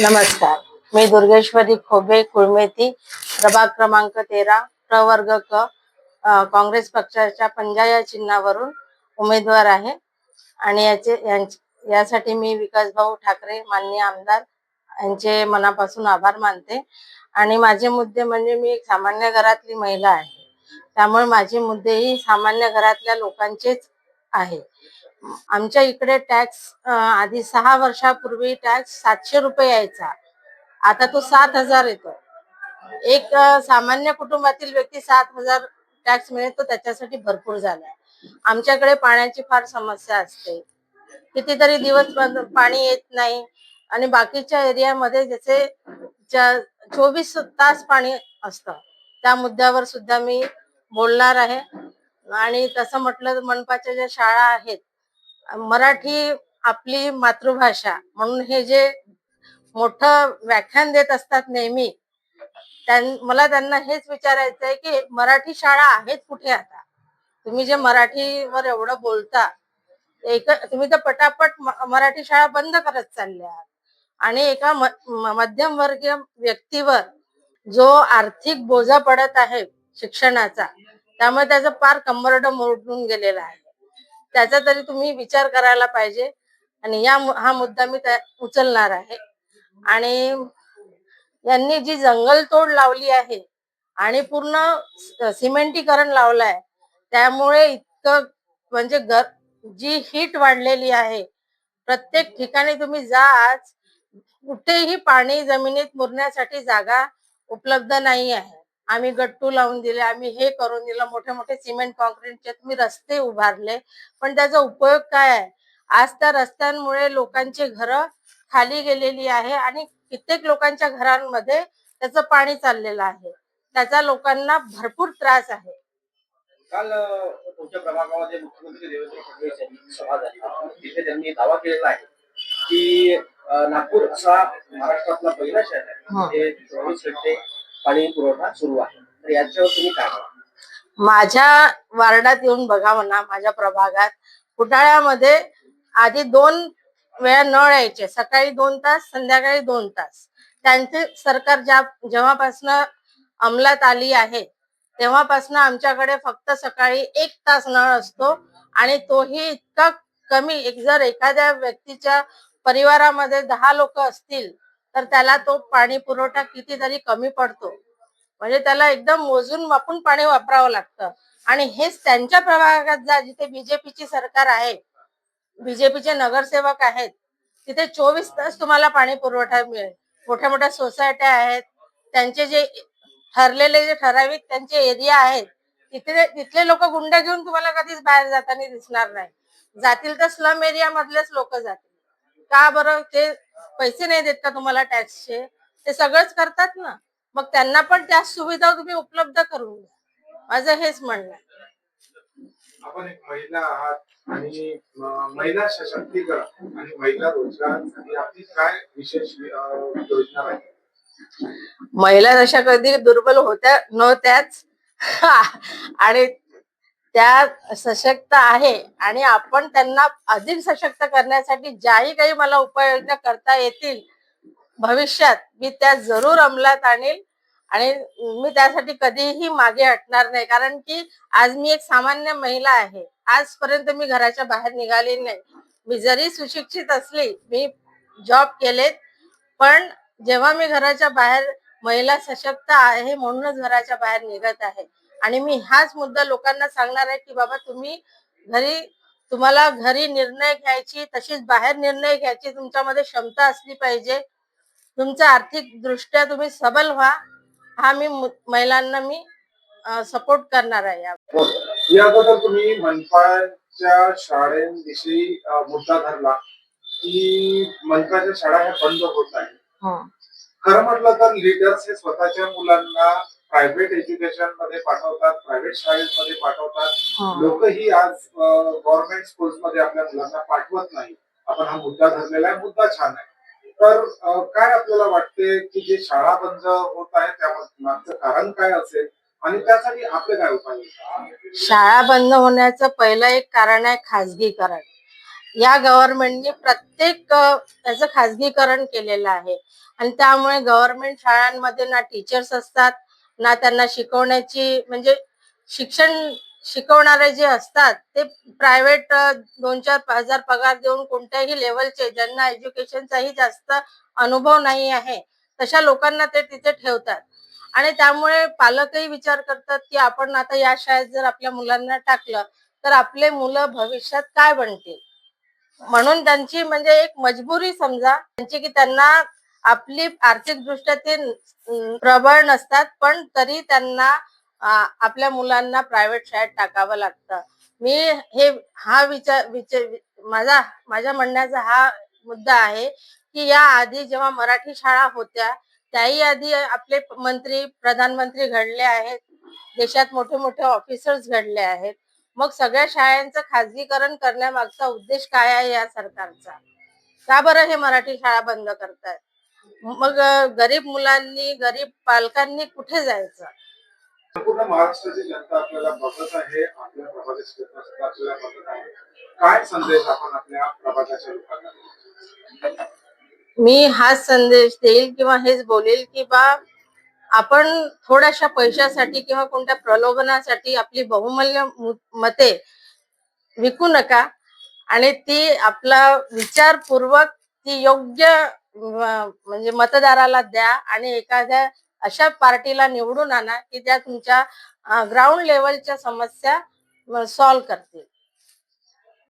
नमस्कार. मी दुर्गेश्वरी खोबे कुळमेती प्रभाग क्रमांक तेरा प्रवर्ग क काँग्रेस पक्षाच्या पंजा या चिन्हावरून उमेदवार आहे. आणि याचे यासाठी मी विकासभाऊ ठाकरे माननीय आमदार यांचे मनापासून आभार मानते. आणि माझे मुद्दे म्हणजे मी एक सामान्य घरातली महिला आहे. त्यामुळे माझे मुद्देही सामान्य घरातल्या लोकांचेच आहे. आमच्या इकडे टॅक्स आधी सहा वर्षापूर्वी टॅक्स सातशे रुपये यायचा. आता तो सात हजार येतो. एक सामान्य कुटुंबातील व्यक्ती सात हजार टॅक्स मिळतो त्याच्यासाठी भरपूर झाला आमच्याकडे पाण्याची फार समस्या असते. कितीतरी दिवस पाणी येत नाही. आणि बाकीच्या एरियामध्ये जसे चोवीस तास पाणी असतं. त्या मुद्द्यावर सुद्धा मी बोलणार आहे. आणि तसं म्हटलं तर मनपाच्या ज्या शाळा आहेत मराठी आपली मातृभाषा म्हणून हे जे मोठं व्याख्यान देत असतात नेहमी मला त्यांना हेच विचारायचं आहे की मराठी शाळा आहेत कुठे आता? तुम्ही जे मराठीवर एवढं बोलता एक तुम्ही तर पटापट मराठी शाळा बंद करत चालल्या. आहात आणि एका मध्यम वर्गीय मध्यमवर्गीय व्यक्तीवर जो आर्थिक बोजा पडत आहे शिक्षणाचा त्यामुळे त्याचा पार कंबरड मोडून गेलेलं आहे. त्याचा तरी तुम्ही विचार करायला पाहिजे आणि या हा मुद्दा मी उचलणार आहे. आणि यांनी जी जंगलतोड लावली आहे आणि पूर्ण सिमेंटीकरण लावलं आहे त्यामुळे इतकं म्हणजे घर जी हीट वाढलेली आहे प्रत्येक ठिकाणी तुम्ही जा आज कुठेही पाणी जमिनीत मुरण्यासाठी जागा उपलब्ध नाही आहे. आम्ही गट्टू लावून दिले आम्ही हे करून दिलं मोठे मोठे सिमेंट कॉन्क्रीटचे तुम्ही रस्ते उभारले. पण त्याचा उपयोग काय आहे? आज त्या रस्त्यांमुळे लोकांची घरं खाली गेलेली आहे आणि कित्येक लोकांच्या घरांमध्ये त्याचं पाणी चाललेलं आहे. त्याचा लोकांना भरपूर त्रास आहे. काल तुमच्या प्रभागामध्ये मुख्यमंत्री देवेंद्र फडणवीस यांची सभा झाली. तिथे त्यांनी दावा केलेला आहे की नागपूर असा महाराष्ट्रातला पहिला शहर. आहे. पाणी पुरवठा सुरू आहे. तर याच्यावर तुम्ही काय माझ्या वार्डात येऊन बघा म्हणा माझ्या प्रभागात कुटाळ्यामध्ये आधी दोन वेळा नळ यायचे. सकाळी दोन तास संध्याकाळी दोन तास. त्यांचे सरकार ज्या जेव्हापासनं अंमलात आली आहे तेव्हापासनं आमच्याकडे फक्त सकाळी एक तास नळ असतो आणि तोही इतका कमी. एक जर एखाद्या व्यक्तीच्या परिवारामध्ये दहा लोक असतील तर त्याला तो पाणी पुरवठा कितीतरी कमी पडतो. म्हणजे त्याला एकदम मोजून मापून पाणी वापरावं लागतं. आणि हेच त्यांच्या प्रभागात जा जिथे बीजेपीची सरकार आहे बीजेपीचे नगरसेवक आहेत तिथे चोवीस तास तुम्हाला पाणी पुरवठा मिळेल. मोठ्या मोठ्या सोसायट्या आहेत त्यांचे जे ठरलेले जे ठराविक त्यांचे एरिया आहेत तिथे तिथले लोक गुंड घेऊन तुम्हाला कधीच बाहेर जाताना दिसणार नाही. जातील तर स्लम एरिया मधलेच लोक जातील. का बरं? ते पैसे नाही देत का तुम्हाला टॅक्सचे ते सगळंच करतात ना. मग त्यांना पण त्या सुविधा तुम्ही उपलब्ध करून द्या. माझं हेच म्हणणं आहे. आपण एक महिला आहात आणि महिला सशक्तीकरण आणि महिला रोजगारासाठी आपली काय विशेष योजना आहे? महिला जशा कधी दुर्बल होत्या नव्हत्याच. आणि त्या सशक्त आहे आणि आपण त्यांना अधिक सशक्त करण्यासाठी ज्याही काही मला उपाययोजना करता येतील भविष्यात मी त्या जरूर अंमलात आणील आणि मी त्यासाठी कधीही मागे हटणार नाही. कारण की आज मी एक सामान्य महिला आहे. आजपर्यंत मी घराच्या बाहेर निघाली नाही. मी जरी सुशिक्षित असली मी जॉब केलेत पण जेव्हा मी घराच्या बाहेर महिला सशक्त आहे म्हणूनच घराच्या बाहेर निघत आहे. आणि मी हाच मुद्दा लोकांना सांगणार आहे की बाबा तुम्ही घरी तुम्हाला घरी निर्णय घ्यायची तशीच बाहेर निर्णय घ्यायची तुमच्यामध्ये क्षमता असली पाहिजे. तुमचं आर्थिक दृष्ट्या तुम्ही सबल व्हा. हा मी महिलांना मी सपोर्ट करणार आहे या या अगोदर तुम्ही मनपाच्या शाळेविषयी मुद्दा धरला की मनपाच्या शाळा ह्या बंद होत आहेत. खरं म्हटलं तर लीडर्स हे स्वतःच्या मुलांना प्रायव्हेट एज्युकेशनमध्ये पाठवतात प्रायव्हेट शाळेमध्ये पाठवतात. लोकही आज गव्हर्नमेंट स्कूल्समध्ये आपल्या मुलांना पाठवत नाही. आपण हा मुद्दा धरलेला आहे मुद्दा छान आहे. तर काय आपल्याला वाटते की जे शाळा बंद होत आहे त्या मागचं कारण काय असेल? आणि त्यासाठी आपले काय उपाय? शाळा बंद होण्याचं पहिलं एक कारण आहे खाजगीकरण. या गव्हर्नमेंटने प्रत्येक अ, याचं खाजगीकरण केलेलं आहे. आणि त्यामुळे गव्हर्नमेंट शाळांमध्ये ना टीचर्स असतात ना त्यांना शिकवण्याची म्हणजे शिक्षण शिकवणारे जे असतात ते प्रायव्हेट दोन चार हजार पगार देऊन कोणत्याही लेवलचे ज्यांना एज्युकेशनचाही जास्त अनुभव नाही आहे तशा लोकांना ते तिथे ठेवतात. आणि त्यामुळे पालकही विचार करतात की आपण आता या शाळेत जर आपल्या मुलांना टाकलं तर आपले मुलं भविष्यात काय बनतील? म्हणून त्यांची म्हणजे एक मजबुरी समजा त्यांची की त्यांना आपली आर्थिक दृष्ट्या ते प्रबळ नसतात पण तरी त्यांना आपल्या मुलांना प्रायव्हेट शाळेत टाकावं लागतं. मी हे हा विचार विचार माझा माझ्या म्हणण्याचा हा मुद्दा आहे की या आधी जेव्हा मराठी शाळा होत्या त्याही आधी आपले मंत्री प्रधानमंत्री घडले आहेत. देशात मोठे मोठे ऑफिसर्स घडले आहेत. मग सगळ्या शाळांचं खाजगीकरण करण्यामागचा उद्देश काय आहे या सरकारचा? का बरं हे मराठी शाळा बंद करतायत? मग गरीब मुलांनी गरीब पालकांनी कुठे जायचं? संपूर्ण महाराष्ट्राची जनता आपल्याला बघत आहे आपल्या प्रभागाच्या क्षेत्रात सुद्धा आपल्याला बघत आहे. काय संदेश आपण आपल्या प्रभागाच्या लोकांना देऊ? मी हाच संदेश देईल किंवा हेच बोलेल की बा आपण थोड्याशा पैशासाठी किंवा कोणत्या प्रलोभनासाठी आपली बहुमूल्य मु- मते विकू नका. आणि ती आपला विचारपूर्वक ती योग्य म्हणजे मतदाराला द्या आणि एखाद्या अशा पार्टीला निवडून आणा की त्या तुमच्या ग्राउंड लेवलच्या समस्या सॉल्व्ह करतील.